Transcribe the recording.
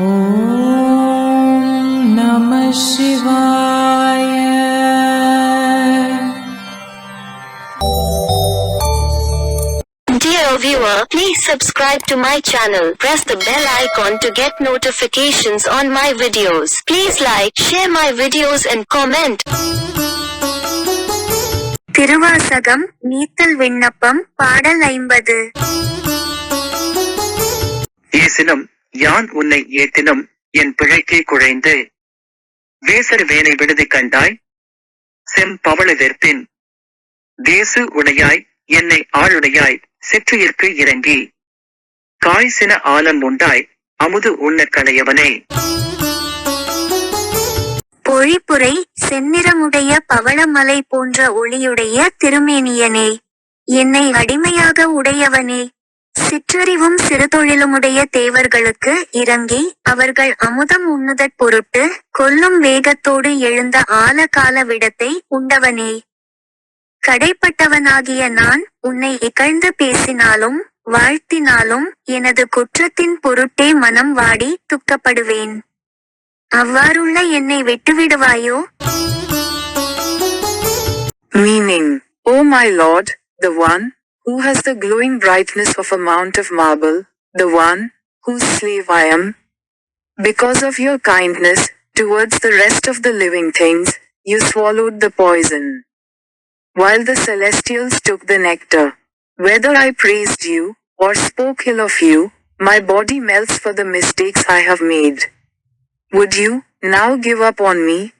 ॐ नमः शिवाय Dear viewer, please subscribe to my channel. Press the bell icon to get notifications on my videos. Please like, share my videos and comment. Thiruvasagam நீத்தல் விண்ணப்பம் பாடல் ஐம்பது ஏசினும் யான் உன்னை ஏத்தினும் என் பிழைக்கே குழைந்து? Visor வேனை விடுதி கண்டாய் செம்பவள வெற்பின். தேசு உடையாய் என்னை ஆளுடையாய் சிற்றுயிர்க்கு இறங்கி. காய்சின ஆலம் உண்டாய் அமுது உண்ண களையவனே. பொழிப்புரை செந்நிறமுடைய பவளமலை போன்ற ஒளியுடைய திருமேனியனே என்னை அடிமையாக உடையவனே. சிற்றறிவும் சிறுதொழிலுமுடைய தேவர்களுக்கு இறங்கி அவர்கள் அமுதம் உண்ணுதற் பொருட்டு கொல்லும் வேகத்தோடு எழுந்த ஆலகால விடத்தை உண்டவனே. கடைப்பட்டவனாகிய நான் உன்னை இகழ்ந்து பேசினாலும் வாழ்த்தினாலும் எனது குற்றத்தின் பொருட்டே மனம் வாடி துக்கப்படுவேன். அவ்வாறுள்ள என்னை விட்டுவிடுவாயோ? Meaning, O my Lord, the one who has the glowing brightness of a mount of marble, the one whose slave I am. Because of your kindness towards the rest of the living things, you swallowed the poison. While the celestials took the nectar. Whether I praised you or spoke ill of you, my body melts for the mistakes I have made. Would you now give up on me